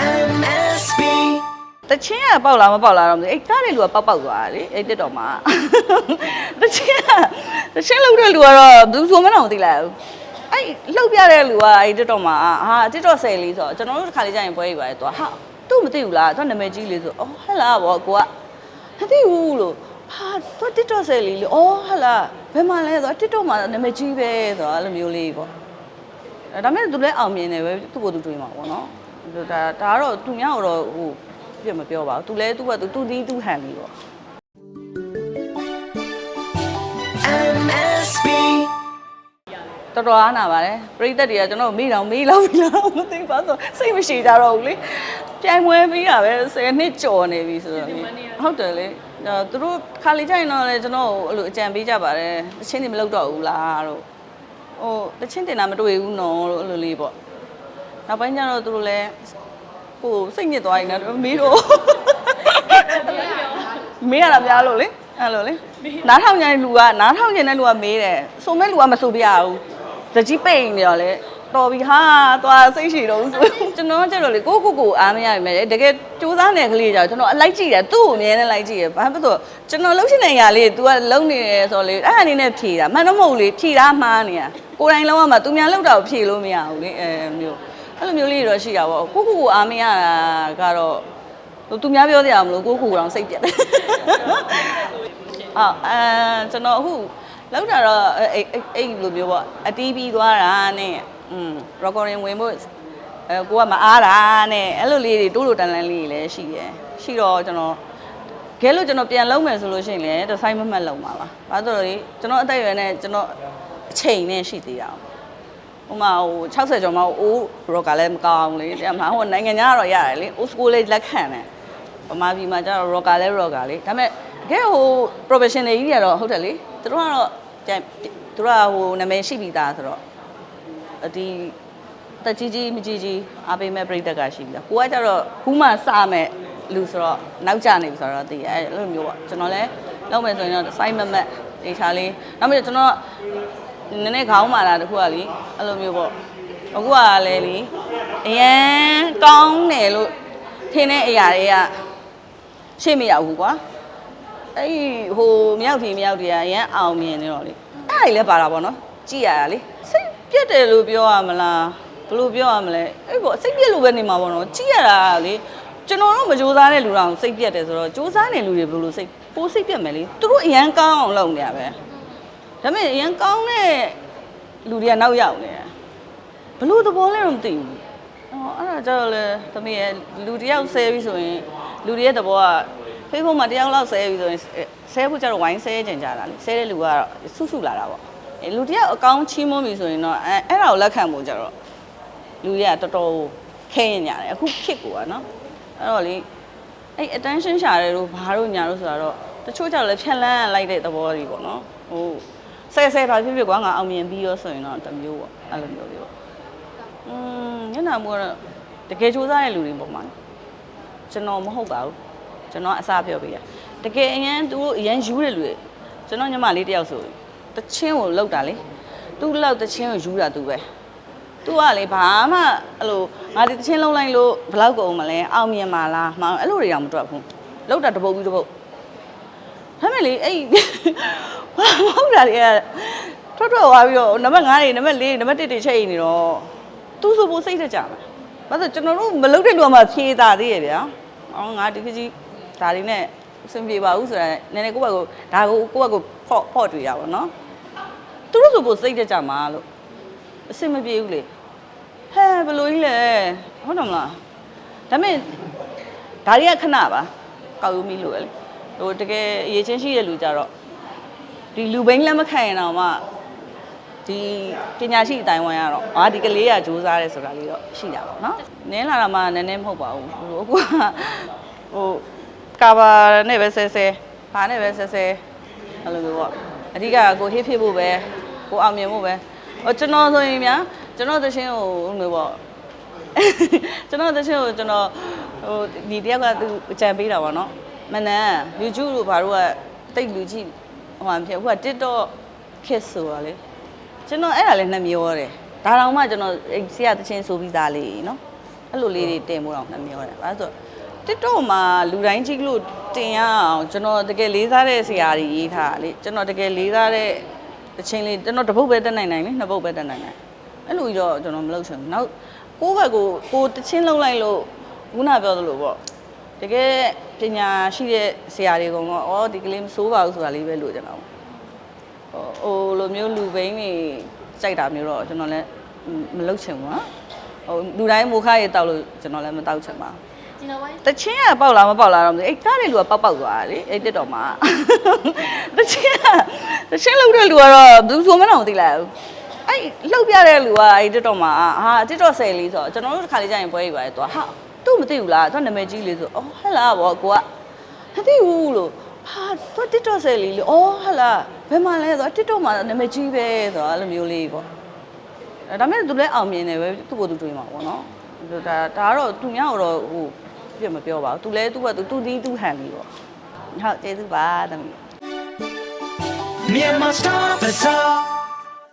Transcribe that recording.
MSB တချင်းကပေါက်လားမပေါက်လားတော့မသိဘူးအဲ့ကားတဲ့လူကပေါက်ပေါက်သွားတာလေအဲ့တက်တော်မှာတချင်းကတချင်းလောက်တဲ့လူကတော့ဘူးဆိုမတော့မသိလိုက်ဘူးအဲ့လှုပ်ပြတဲ့လူကအဲ့တက်တော်မှာဟာတက်တော်ဆယ်လေးဆိုတော့ကျွန်တော်တို့တစ်ခါလေးကြာရင်ပွဲရပါတယ်သူကဟာသူ့မသိဘူးလားသူနာမည်ကြီးလေးဆိုအော်ဟဲ့လားဗောကိုကမသိဘူးလို့ဟာသူတက်တော်ဆယ်လေးလေအော်ဟဲ့လားဘယ်မှာလဲဆိုတော့တက်တော်မှာနာမည်ကြီးပဲဆိုတော့အဲ့လိုမျိုးလေးပေါ့အဲဒါမဲ့သူလည်းအောင်မြင်တယ်ပဲသူ့ကိုယ်သူတွေးမှာပေါ့နော် ဒါဒါကတော့သူများတော့ဟိုပြမပြောပါဘူးသူလည်းသူ့ဘက်သူသူတီးသူ့ဟန်လေးပေါ့ MSB တော်တော်အားနာပါတယ်ပရိသတ်တွေကကျွန်တော်မေးတော့မေးလောက်ပြီလားမသိပါဆိုစိတ်မရှိကြတော့ဘူးလေပြိုင်ပွဲပြီးတာပဲ10နှစ်ကြော်နေပြီဆိုတော့လေဟုတ်တယ်လေဒါသူတို့ခါလေးကြရင်တော့လေကျွန်တော်အဲ့လိုအကြံပေးကြပါတယ်အချင်းတွေမလုပ်တော့ဘူးလားတို့ဟိုတချင်းတင်တာမတွေ့ဘူးနော်လို့အဲ့လိုလေးပေါ့ နောက်ပိုင်းကျတော့သူတို့လည်းဟိုစိတ်ညစ်သွားရင်တော့မေးတော့မေးရတာများလို့လေအဲ့လိုလေနားထောင်ကြတဲ့လူကနားထောင်ကြတဲ့လူကမေးတယ်ဆိုမဲ့လူကမဆိုပြရဘူးတကြီးပိတ်နေတော့လေတော်ပြီဟာသွားစိတ်ရှိတော့ဆိုကျွန်တော်ကကျတော့လေကိုကိုကိုအားမရပြီမဲ့တကယ်စူးစမ်းနေကလေးကြောင့်ကျွန်တော်အလိုက်ကြည့်တယ်သူ့ကိုအမြဲတမ်းလိုက်ကြည့်ရဘာဖြစ်လို့ကျွန်တော်လှုပ်ရှင်နေရလေး तू ကလုံနေတယ်ဆိုတော့လေအဲ့အနေနဲ့ဖြေတာမှန်တော့မဟုတ်လေဖြေတာမှားနေတာကိုယ်တိုင်လုံးဝမှသူများလှုပ်တာကိုဖြေလို့မရဘူးလေအဲမျိုး အဲ့လိုမျိုးလေးတွေတော့ရှိတာပေါ့ကိုကိုကိုအားမရတာကတော့ဟိုသူများပြောကြရမလို့ကိုယ့်ကိုယ်တော့စိတ်ပြတ်တယ်အော်အဲကျွန်တော်အခုလောက်တာတော့အဲ့အဲ့အဲ့လိုမျိုးပေါ့အတီးပြီးသွားတာနဲ့อืม recording ဝင်ဖို့အဲကိုကမအားတာနဲ့အဲ့လိုလေးတွေတိုးလိုတန်လန်းလေးတွေလည်းရှိတယ်ရှိတော့ကျွန်တော်ကဲလို့ကျွန်တော်ပြန်လုံးမယ်ဆိုလို့ရှိရင်လည်းတစ်ဆိုင်မမှတ်လုံးပါပါဘာလို့လဲကျွန်တော်အသက်အရွယ်နဲ့ကျွန်တော်အချိန်နဲ့ရှိသေးတာ ဟိုမှာဟို60ကျော်မှအိုးရော့ကလည်းမကောင်းဘူးလေတဲ့မှာဟိုနိုင်ငံခြားကတော့ရတယ်လေ old school လေးလက်ခံတယ်ဗမာပြည်မှာကျတော့ rocker လဲ rocker လေဒါပေမဲ့တကယ်ဟို professional ကြီးတွေကတော့ဟုတ်တယ်လေသူတို့ကတော့ကြိုက်သူတို့ကဟိုနာမည်ရှိပြီးသားဆိုတော့အဒီတက်ကြီးကြီးမကြီးကြီးအားပေးမဲ့ပြိတ္တကရှိပြီလားကိုကကျတော့ခုမှစမဲ့လူဆိုတော့နောက်ကျနေပြီဆိုတော့တည်အဲ့လိုမျိုးပေါ့ကျွန်တော်လည်းလောက်မယ်ဆိုရင်တော့ site မမတ်ဒေချာလေးနောက်ပြီးကျွန်တော် နည်းနည်းခေါင်းမာလာတခုကလေအဲ့လိုမျိုးပေါ့အခုကလည်းလေအရန်ကောင်းတယ်လို့ထင်တဲ့အရာတွေကရှေ့မရောက်ဘူးကွာအဲ့ဒီဟိုမြောက်ထီမြောက်ထီကအရန်အောင်မြင်နေတော့လေအဲ့ဒါကြီးလည်းပါတာပေါ့နော်ကြည်ရတာလေစိတ်ပြက်တယ်လို့ပြောရမလားဘယ်လိုပြောရမလဲအဲ့ပေါ့စိတ်ပြက်လို့ပဲနေမှာပေါ့နော်ကြည်ရတာကလေကျွန်တော်တို့မကြိုးစားတဲ့လူတောင်စိတ်ပြက်တယ်ဆိုတော့ကြိုးစားနေလူတွေဘယ်လိုစိတ်ပိုးစိတ်ပြက်မယ်လေသူတို့အရန်ကောင်းအောင်လုပ်နေရပဲ ဒါပေမဲ့အရန်ကောင်းတဲ့လူတွေကနောက်ရောက်နေတယ်ဘယ်လိုသဘောလဲတော့မသိဘူးအော်အဲ့ဒါကြတော့လေသမီးရဲ့လူတစ်ယောက်ဆဲပြီဆိုရင်လူတွေရဲ့သဘောက Facebook မှာတစ်ယောက်လောက်ဆဲပြီဆိုရင်ဆဲဖို့ကြတော့ဝိုင်းဆဲကြင်ကြတာလေဆဲတဲ့လူကတော့ဆုစုလာတာပေါ့အဲလူတစ်ယောက်အကောင့်ချီးမွမ်းပြီဆိုရင်တော့အဲအဲ့ဒါကိုလက်ခံဖို့ကြတော့လူတွေကတော်တော်ခဲရင်ညာတယ်အခုခစ်ကိုကနော်အဲ့တော့လေအဲ့ attention ရှာတယ်လို့ဘာလို့ညာလို့ဆိုတာတော့တချို့ကြတော့လေဖြက်လန်းလိုက်တဲ့သဘောတွေပေါ့နော်ဟို ဆဲဆဲပါဖြစ်ဖြစ်ကွာငါအောင်မြင်ပြီးရောဆိုရင်တော့တစ်မျိုးပေါ့အဲ့လိုမျိုးလေးပေါ့อืมညနာမို့ကတော့တကယ်စူးစမ်းတဲ့လူတွေပုံမှာကျွန်တော်မဟုတ်ပါဘူးကျွန်တော်အစားပြောပေးရတကယ်အရင်သူတို့အရင်ယူတဲ့လူတွေကျွန်တော်ညီမလေးတယောက်ဆိုတချင်းကိုလောက်တာလေသူ့လောက်တချင်းကိုယူတာသူပဲသူကလေဘာမှအဲ့လိုငါဒီတချင်းလုံးလိုက်လို့ဘယ်လောက်ကုန်မလဲအောင်မြင်ပါလားမှအဲ့လိုတွေတော့မတွက်ဘူးလောက်တာတပုတ်ပြီးတပုတ် ဒါမဲ့လေအဲ့ဘာဟုတ်တာတွေကထွက်ထွက်သွားပြီးတော့နံပါတ်5တွေနံပါတ်4နံပါတ်1တွေချိန်နေတော့သူဆိုဖို့စိတ်တက်ကြမှာဘာလို့ကျွန်တော်တို့မလုပ်တဲ့လူကမှဖြေတာသေးရဲ့ဗျာအော်ငါဒီခကြီးဒါတွေနဲ့အဆင်ပြေပါဘူးဆိုတာနည်းနည်းကိုယ့်ဘက်ကိုဒါကိုကိုယ့်ဘက်ကိုဖော့ဖော့တွေ့ရပါတော့သူတို့ဆိုဖို့စိတ်တက်ကြမှာလို့အဆင်မပြေဘူးလေဟဲဘယ်လိုကြီးလဲဟုတ်တယ်မလားဒါပေမဲ့ဒါတွေကခဏပါကောက်ယူမိလို့လေ ဟိုတကယ်အရေးချင်းရှိတဲ့လူကြတော့ဒီလူဘိန်းလက်မခံရင်တော့မှဒီပညာရှိအတိုင်းဝိုင်းကတော့အာဒီကလေးကစူးစမ်းရဲဆိုတာလေးတော့ရှိတာပေါ့နော်နင်းလာတာမှနည်းနည်းမဟုတ်ပါဘူးဟိုအခုကဟိုကာဘာနဲ့ပဲဆဲဆဲဘာနဲ့ပဲဆဲဆဲအဲ့လိုမျိုးပေါ့အဓိကကိုဟစ်ဖြစ်ဖို့ပဲကိုအောင်မြင်ဖို့ပဲဟိုကျွန်တော်ဆိုရင်များကျွန်တော်သချင်းကိုဟိုမျိုးပေါ့ကျွန်တော်သချင်းကိုကျွန်တော်ဟိုဒီတယောက်ကသူအကြံပေးတာပေါ့နော် မနန် YouTube တို့ဘာတို့ကတိတ်လူကြည့်ဟိုမှာဖြစ်ဟိုက TikTok ခစ်ဆိုတာလေကျွန်တော်အဲ့ဒါလည်းနှမျောတယ်ဒါတောင်မှကျွန်တော်အဲ့ဆရာတချင်းဆိုပြီးသားလေးနော်အဲ့လိုလေးတွေတင်ဖို့တော့နှမျောတယ်ဘာလို့ဆို TikTok မှာလူတိုင်းကြည့်လို့တင်ရအောင်ကျွန်တော်တကယ်လေးစားတဲ့ဆရာကြီးရေးထားတာလေကျွန်တော်တကယ်လေးစားတဲ့အချင်းလေးကျွန်တော်တစ်ပုတ်ပဲတက်နိုင်နိုင်လေနှစ်ပုတ်ပဲတက်နိုင်နိုင်အဲ့လိုကြီးတော့ကျွန်တော်မလုပ်ချင်ဘူးနောက်ကိုယ့်ဘက်ကိုကိုယ်တချင်းလုံးလိုက်လို့ခုနပြောသလိုပေါ့တကယ် ပညာရှိတဲ့ဆရာတွေကတော့အော်ဒီကလေးမစိုးပါဘူးဆိုတာလေးပဲလို့ကျွန်တော်ဟိုဟိုလိုမျိုးလူဘိန်းတွေကြိုက်တာမျိုးတော့ကျွန်တော်လည်းမလုပ်ချင်ဘူးနော်ဟိုလူတိုင်းမူခရေတောက်လို့ကျွန်တော်လည်းမတောက်ချင်ပါကျွန်တော်ဝိုင်းတချင်းကပေါက်လားမပေါက်လားတော့မသိအဲ့ကားတဲ့လူကပေါက်ပေါက်သွားတာလေအဲ့တက်တော်မှာတချင်းကတချင်းလောက်တဲ့လူကတော့ဘယ်သူဆိုမှတော့မသိလိုက်ဘူးအဲ့လှုပ်ပြတဲ့လူကအဲ့တက်တော်မှာဟာတက်တော်ဆယ်လေးဆိုတော့ကျွန်တော်တို့တစ်ခါလေးကြာရင်ပွဲကြီးပါတယ်သူကဟာ သူ့မသိဘူးလားသူနာမည်ကြီးလေးဆိုအော်ဟဲ့လားဗောကိုကမသိဘူးလို့ဟာသူ TikTok ဆယ်လေးလေအော်ဟဲ့လားဘယ်မှာလဲဆိုတော့ TikTok မှာနာမည်ကြီးပဲဆိုတော့အဲ့လိုမျိုးလေးပေါ့အဲဒါမဲ့သူလည်းအောင်မြင်တယ်ပဲသူ့ကိုယ်သူတွေးမှာပေါ့နော်ဒါဒါကတော့သူများတော့ဟိုပြမပြောပါဘူးသူလည်းသူ့ဘက်သူသူဒီသူဟန်ပြီးပေါ့ဟုတ်ကျေးဇူးပါသမီး Myanmar Star Bazaar.